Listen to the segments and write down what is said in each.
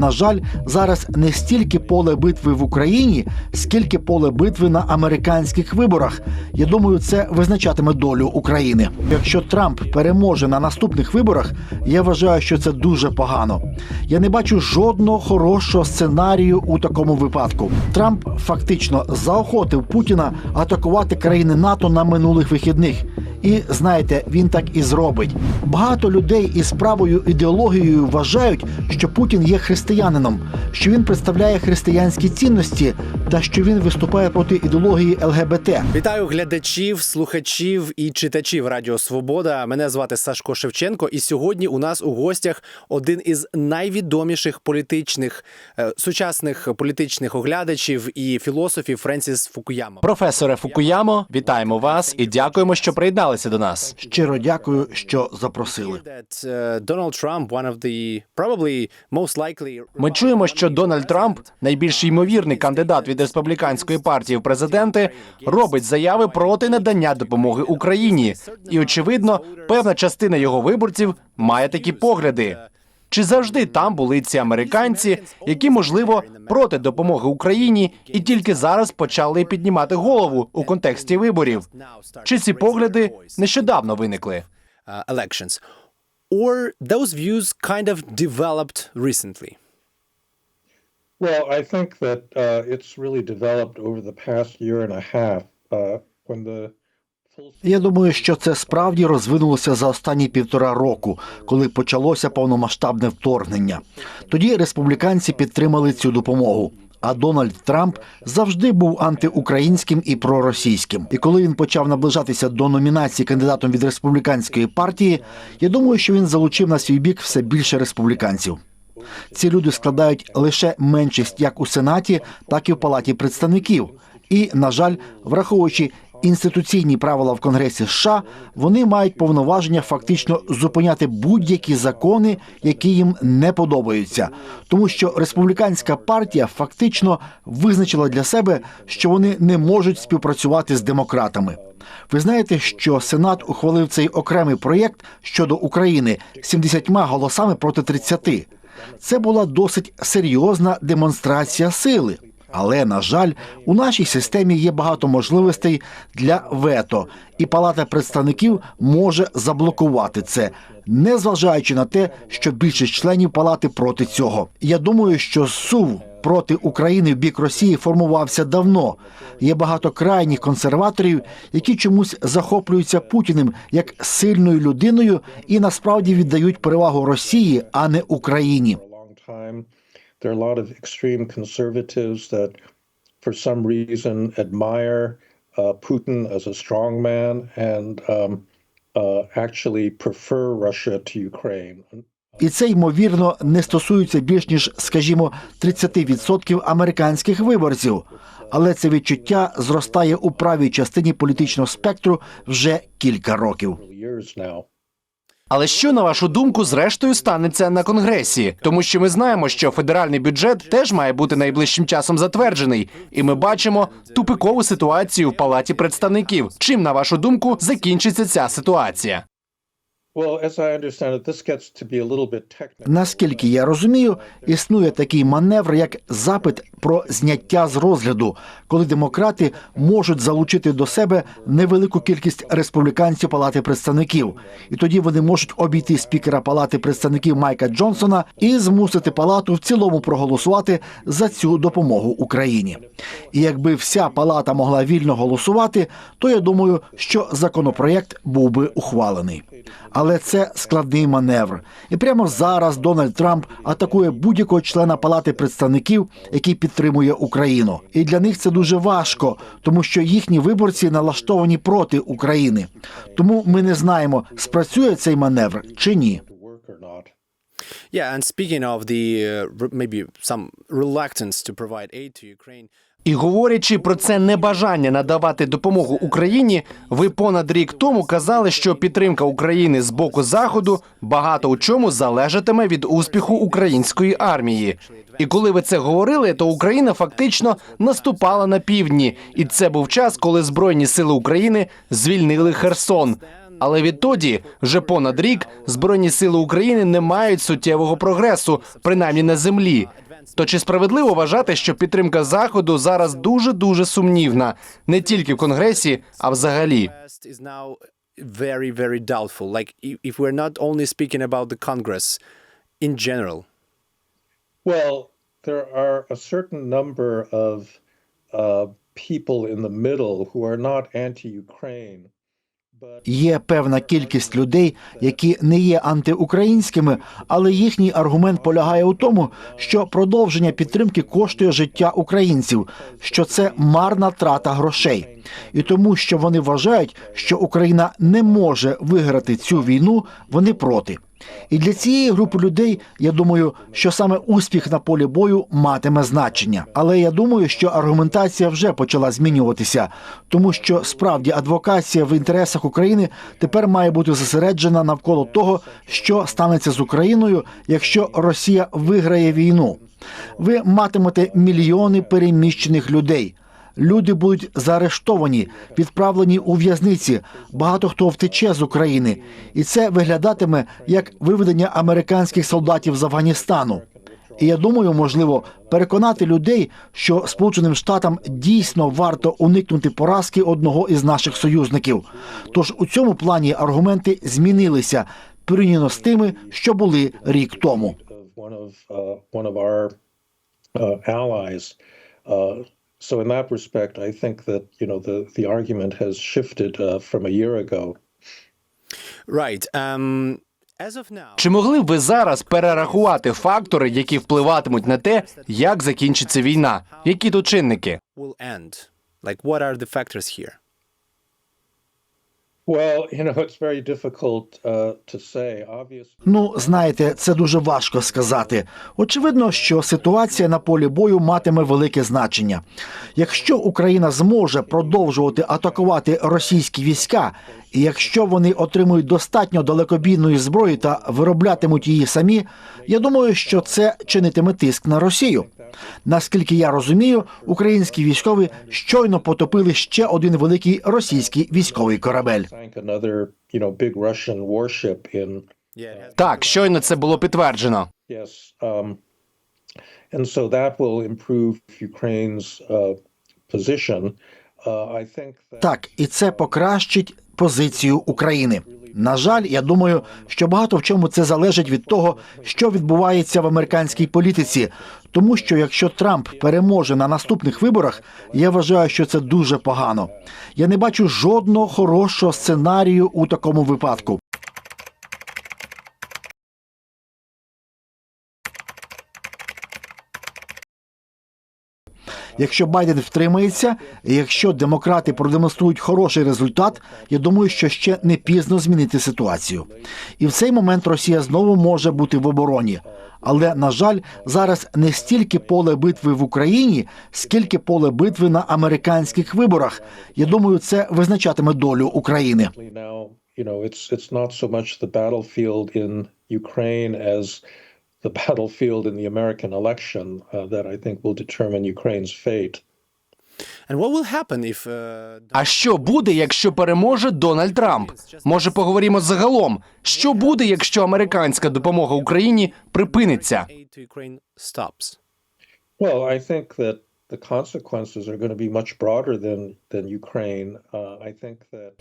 На жаль, зараз не стільки поле битви в Україні, скільки поле битви на американських виборах. Я думаю, це визначатиме долю України. Якщо Трамп переможе на наступних виборах, я вважаю, що це дуже погано. Я не бачу жодного хорошого сценарію у такому випадку. Трамп фактично заохотив Путіна атакувати країни НАТО на минулих вихідних. І знаєте, він так і зробить. Багато людей із правою ідеологією вважають, що Путін є християнином, що він представляє християнські цінності та що він виступає проти ідеології ЛГБТ. Вітаю глядачів, слухачів і читачів Радіо Свобода. Мене звати Сашко Шевченко, і сьогодні у нас у гостях один із найвідоміших політичних е, сучасних політичних оглядачів і філософів Френсіс Фукуяма. Професоре Фукуямо, вітаємо вас і дякуємо, що приєдналися до нас. Щиро дякую, що запросили. Uh, Donald Trump, one of the probably most likely Ми чуємо, що Дональд Трамп, найбільш ймовірний кандидат від республіканської партії в президенти, робить заяви проти надання допомоги Україні, і очевидно, певна частина його виборців має такі погляди. Чи завжди там були ці американці, які можливо проти допомоги Україні, і тільки зараз почали піднімати голову у контексті виборів? Чи ці погляди нещодавно виникли? uh, elections, or those views kind of developed recently? Well, I think that uh, it's really developed over the past year and a half uh, when the Я думаю, що це справді розвинулося за останні півтора року, коли почалося повномасштабне вторгнення. Тоді республіканці підтримали цю допомогу. А Дональд Трамп завжди був антиукраїнським і проросійським. І коли він почав наближатися до номінації кандидатом від республіканської партії, я думаю, що він залучив на свій бік все більше республіканців. Ці люди складають лише меншість як у сенаті, так і в палаті представників. І, на жаль, враховуючи інституційні правила в Конгресі США, вони мають повноваження фактично зупиняти будь-які закони, які їм не подобаються, тому що республіканська партія фактично визначила для себе, що вони не можуть співпрацювати з демократами. Ви знаєте, що Сенат ухвалив цей окремий проєкт щодо України 70 голосами проти 30. Це була досить серйозна демонстрація сили. Але на жаль, у нашій системі є багато можливостей для вето, і Палата представників може заблокувати це, незважаючи на те, що більшість членів палати проти цього. Я думаю, що сув проти України в бік Росії формувався давно. Є багато крайніх консерваторів, які чомусь захоплюються Путіним як сильною людиною і насправді віддають перевагу Росії, а не Україні. for some reason, admire uh, Putin as a strong man and um, uh, actually prefer Russia to Ukraine. І це ймовірно не стосується більш ніж, скажімо, 30% американських виборців. Але це відчуття зростає у правій частині політичного спектру вже кілька років. Але що на вашу думку зрештою станеться на конгресі? Тому що ми знаємо, що федеральний бюджет теж має бути найближчим часом затверджений, і ми бачимо тупикову ситуацію в палаті представників. Чим на вашу думку закінчиться ця ситуація? Наскільки я розумію, існує такий маневр, як запит про зняття з розгляду, коли демократи можуть залучити до себе невелику кількість республіканців Палати представників, і тоді вони можуть обійти спікера Палати представників Майка Джонсона і змусити палату в цілому проголосувати за цю допомогу Україні. І якби вся палата могла вільно голосувати, то я думаю, що законопроєкт був би ухвалений. Але це складний маневр. І прямо зараз Дональд Трамп атакує будь-якого члена Палати представників, який підтримує Україну. І для них це дуже важко, тому що їхні виборці налаштовані проти України. Тому ми не знаємо, спрацює цей маневр чи ні. Yeah, and speaking of the uh, maybe some reluctance to provide aid to Ukraine, І говорячи про це небажання надавати допомогу Україні, ви понад рік тому казали, що підтримка України з боку заходу багато у чому залежатиме від успіху української армії. І коли ви це говорили, то Україна фактично наступала на півдні, і це був час, коли збройні сили України звільнили Херсон. Але відтоді, вже понад рік, збройні сили України не мають суттєвого прогресу, принаймні на землі. То чи справедливо вважати, що підтримка заходу зараз дуже дуже сумнівна, не тільки в конгресі, а взагалі? Very, very doubtful. Like, if we're not only speaking about the Congress in general. Well, there are a certain number of uh, people in the middle who are not anti-Ukraine, but Є певна кількість людей, які не є антиукраїнськими, але їхній аргумент полягає у тому, що продовження підтримки коштує життя українців, що це марна трата грошей, і тому, що вони вважають, що Україна не може виграти цю війну, вони проти. І для цієї групи людей я думаю, що саме успіх на полі бою матиме значення. Але я думаю, що аргументація вже почала змінюватися, тому що справді адвокація в інтересах України тепер має бути зосереджена навколо того, що станеться з Україною, якщо Росія виграє війну. Ви матимете мільйони переміщених людей. Люди будуть заарештовані, відправлені у в'язниці. Багато хто втече з України, і це виглядатиме як виведення американських солдатів з Афганістану. І я думаю, можливо, переконати людей, що Сполученим Штатам дійсно варто уникнути поразки одного із наших союзників. Тож у цьому плані аргументи змінилися порівняно з тими, що були рік тому. Uh, uh. Uh, so, in that respect, I think that you know the the argument has shifted uh, from a year ago. Right. Um, as of now, Чи могли б ви зараз перерахувати фактори, які впливатимуть на те, як закінчиться війна? Які тут чинники? Ну, знаєте, це дуже важко сказати. Очевидно, що ситуація на полі бою матиме велике значення. Якщо Україна зможе продовжувати атакувати російські війська, і якщо вони отримують достатньо далекобійної зброї та вироблятимуть її самі, я думаю, що це чинитиме тиск на Росію. Наскільки я розумію, українські військові щойно потопили ще один великий російський військовий корабель. Так, щойно це було підтверджено. um, uh. Uh, Так, і це покращить позицію України. На жаль, я думаю, що багато в чому це залежить від того, що відбувається в американській політиці. Тому що якщо Трамп переможе на наступних виборах, я вважаю, що це дуже погано. Я не бачу жодного хорошого сценарію у такому випадку. Якщо Байден втримається, і якщо демократи продемонструють хороший результат, я думаю, що ще не пізно змінити ситуацію. І в цей момент Росія знову може бути в обороні. Але на жаль, зараз не стільки поле битви в Україні, скільки поле битви на американських виборах. Я думаю, це визначатиме долю України. you know, it's it's not so much the battlefield in Ukraine as the battlefield in the American election uh, that I think will determine Ukraine's fate. And what will happen if uh, А що буде, якщо переможе Дональд Трамп? Може, поговоримо загалом. Що буде, якщо американська допомога Україні припиниться? aid to Ukraine stops? Well, I think that the consequences are going to be much broader than Uh,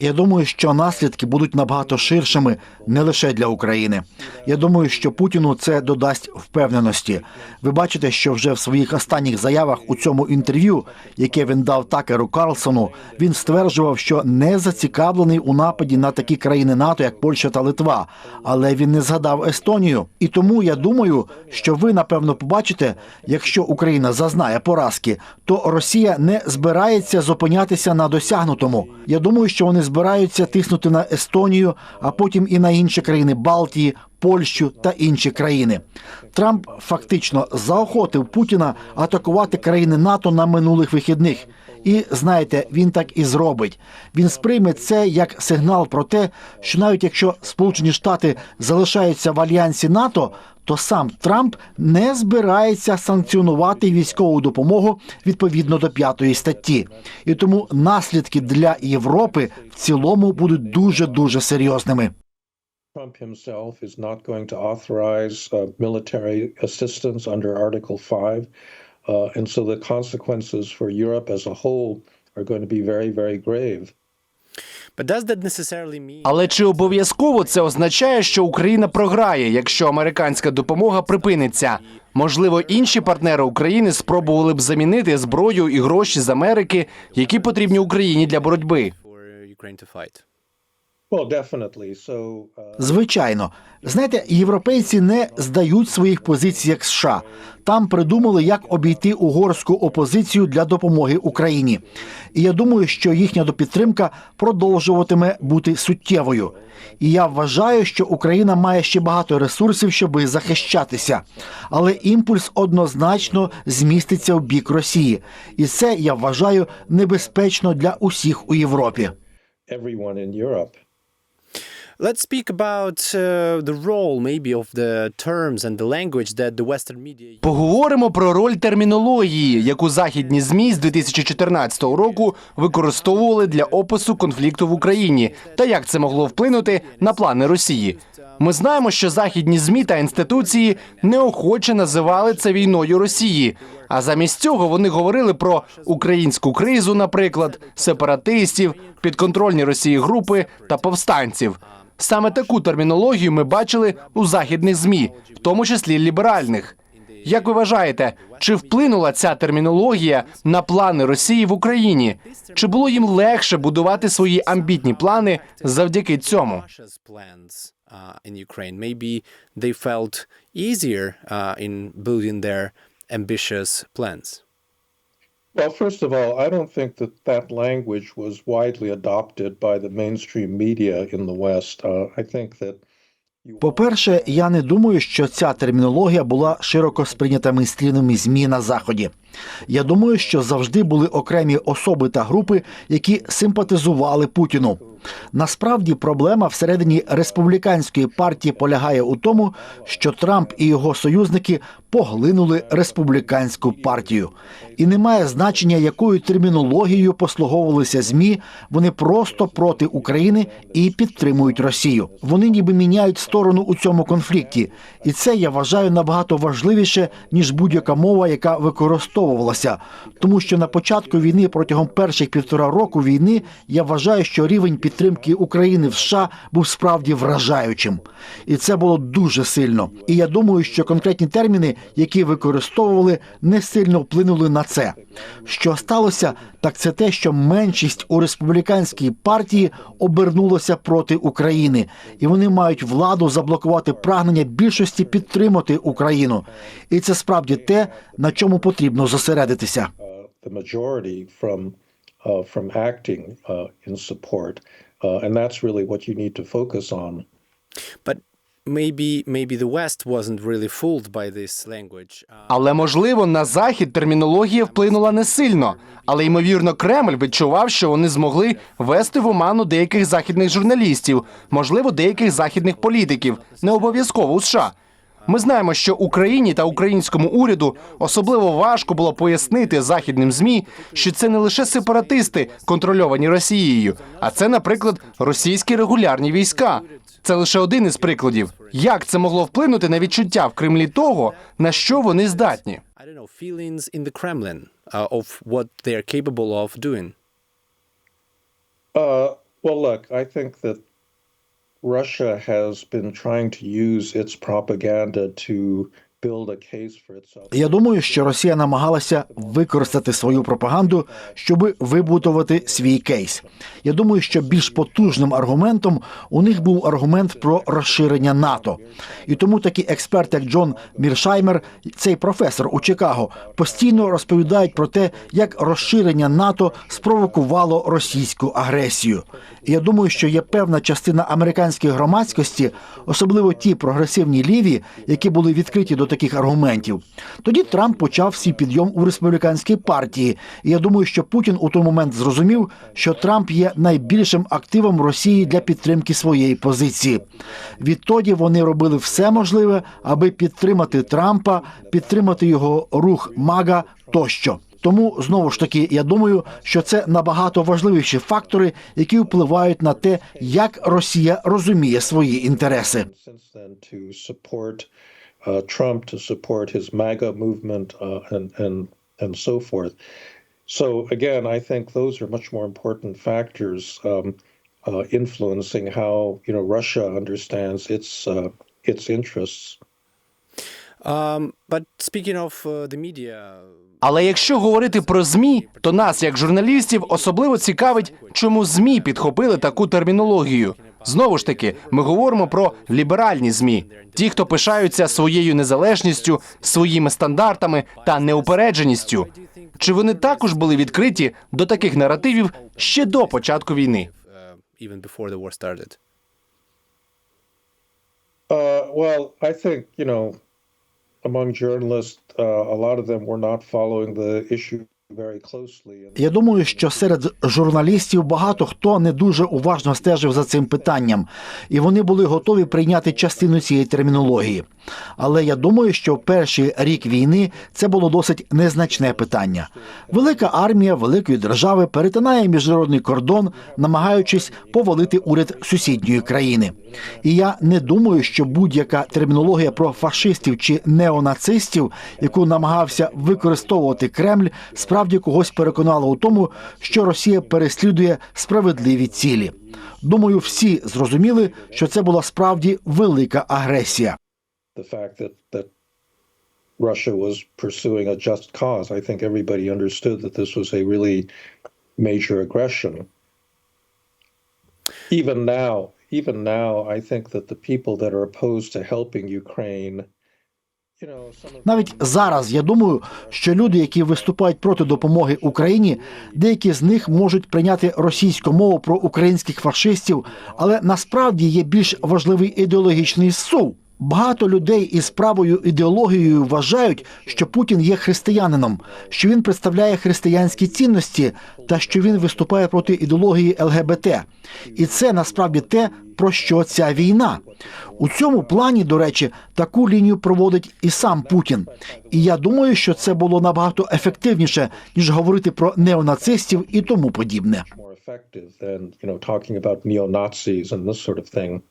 Я думаю, що наслідки будуть набагато ширшими не лише для України. Я думаю, що Путіну це додасть впевненості. Ви бачите, що вже в своїх останніх заявах у цьому інтерв'ю, яке він дав Такеру Карлсону, він стверджував, що не зацікавлений у нападі на такі країни НАТО, як Польща та Литва, але він не згадав Естонію. І тому я думаю, що ви напевно побачите, якщо Україна зазнає поразки, то Росія не збирається зупинятися на досягнутому. Я думаю, що вони збираються тиснути на Естонію, а потім і на інші країни Балтії, Польщу та інші країни. Трамп фактично заохотив Путіна атакувати країни НАТО на минулих вихідних. І знаєте, він так і зробить. Він сприйме це як сигнал про те, що навіть якщо Сполучені Штати залишаються в альянсі НАТО, то сам Трамп не збирається санкціонувати військову допомогу відповідно до п'ятої статті. І тому наслідки для Європи в цілому будуть дуже дуже серйозними. Trump himself is not going to authorize uh, military assistance under Article 5. Uh, and so the consequences for Europe as a whole are going to be very, very grave. Але чи обов'язково це означає, що Україна програє, якщо американська допомога припиниться? Можливо, інші партнери України спробували б замінити зброю і гроші з Америки, які потрібні Україні для боротьби. Звичайно, знаєте, європейці не здають своїх позицій як США. Там придумали, як обійти угорську опозицію для допомоги Україні. І я думаю, що їхня допідтримка продовжуватиме бути суттєвою. І я вважаю, що Україна має ще багато ресурсів, щоб захищатися. Але імпульс однозначно зміститься в бік Росії, і це я вважаю небезпечно для усіх у Європі. Let's speak about uh, the role, maybe, of the terms and the language that the Western media Поговоримо про роль термінології, яку західні змі з 2014 року використовували для опису конфлікту в Україні, та як це могло вплинути на плани Росії. Ми знаємо, що західні змі та інституції неохоче називали це війною Росії. А замість цього вони говорили про українську кризу, наприклад, сепаратистів, підконтрольні Росії групи та повстанців. Саме таку термінологію ми бачили у західних змі, в тому числі ліберальних. Як ви вважаєте, чи вплинула ця термінологія на плани Росії в Україні? Чи було їм легше будувати свої амбітні плани завдяки цьому? Uh, ambitious plans. Well, first of all, I don't think that that language was widely adopted by the mainstream media in the West. Uh, I think that По-перше, я не думаю, що ця термінологія була широко сприйнята мейнстрімними змі на заході. Я думаю, що завжди були окремі особи та групи, які симпатизували Путіну. Насправді проблема всередині республіканської партії полягає у тому, що Трамп і його союзники поглинули республіканську партію. І немає значення, якою термінологією послуговувалися змі. Вони просто проти України і підтримують Росію. Вони ніби міняють сторону у цьому конфлікті, і це я вважаю набагато важливіше ніж будь-яка мова, яка використовувалася. Тому що на початку війни протягом перших півтора року війни я вважаю, що рівень підтримки України в США був справді вражаючим, і це було дуже сильно. І я думаю, що конкретні терміни, які використовували, не сильно вплинули на це. Що сталося, так це те, що меншість у республіканській партії обернулася проти України, і вони мають владу заблокувати прагнення більшості підтримати Україну. І це справді те, на чому потрібно зосередитися. uh, the majority from uh, from acting uh, in support, uh, and that's really what you need to focus on. But maybe maybe the West wasn't really fooled by this language. Але можливо на захід термінологія вплинула не сильно. Але ймовірно, Кремль відчував, що вони змогли вести в оману деяких західних журналістів, можливо, деяких західних політиків, не обов'язково у США. Ми знаємо, що Україні та українському уряду особливо важко було пояснити західним змі, що це не лише сепаратисти, контрольовані Росією, а це, наприклад, російські регулярні війська. Це лише один із прикладів. Як це могло вплинути на відчуття в Кремлі того, на що вони здатні? Uh. Uh, well, look, I think that Russia has been trying to use its propaganda to Я думаю, що Росія намагалася використати свою пропаганду, щоб вибудувати свій кейс. Я думаю, що більш потужним аргументом у них був аргумент про розширення НАТО. І тому такі експерти, як Джон Міршаймер, цей професор у Чикаго, постійно розповідають про те, як розширення НАТО спровокувало російську агресію. І я думаю, що є певна частина американської громадськості, особливо ті прогресивні ліві, які були відкриті до таких таких аргументів. Тоді Трамп почав свій підйом у республіканській партії. І я думаю, що Путін у той момент зрозумів, що Трамп є найбільшим активом Росії для підтримки своєї позиції. Відтоді вони робили все можливе, аби підтримати Трампа, підтримати його рух Мага тощо. Тому знову ж таки, я думаю, що це набагато важливіші фактори, які впливають на те, як Росія розуміє свої інтереси. Uh, Trump, to support his MAGA movement, uh, and and and so forth. So again, I think those are much more important factors um, uh, influencing how you know Russia understands its uh, its interests. Um, but speaking of uh, the media, Але якщо говорити про змі, то нас, як журналістів, особливо цікавить, чому змі підхопили таку термінологію. Знову ж таки, ми говоримо про ліберальні змі, ті, хто пишаються своєю незалежністю, своїми стандартами та неупередженістю. Чи вони також були відкриті до таких наративів ще до початку війни? uh. Uh, well, I think you know, among journalists, uh, a lot of them were not following the issue Я думаю, що серед журналістів багато хто не дуже уважно стежив за цим питанням, і вони були готові прийняти частину цієї термінології. Але я думаю, що в перший рік війни це було досить незначне питання. Велика армія великої держави перетинає міжнародний кордон, намагаючись повалити уряд сусідньої країни. І я не думаю, що будь-яка термінологія про фашистів чи неонацистів, яку намагався використовувати Кремль, справді когось переконала у тому, що Росія переслідує справедливі цілі. Думаю, всі зрозуміли, що це була справді велика агресія. Russia was pursuing a just cause, I think everybody understood that this was a really major aggression. Even now, even now, I think that the people that are opposed to helping Ukraine, you know, some of Навіть зараз я думаю, що люди, які виступають проти допомоги Україні, деякі з них можуть прийняти російську мову про українських фашистів, але насправді є більш важливий ідеологічний сув. Багато людей із правою ідеологією вважають, що Путін є християнином, що він представляє християнські цінності та що він виступає проти ідеології ЛГБТ. І це насправді те, про що ця війна. У цьому плані, до речі, таку лінію проводить і сам Путін. І я думаю, що це було набагато ефективніше, ніж говорити про неонацистів і тому подібне.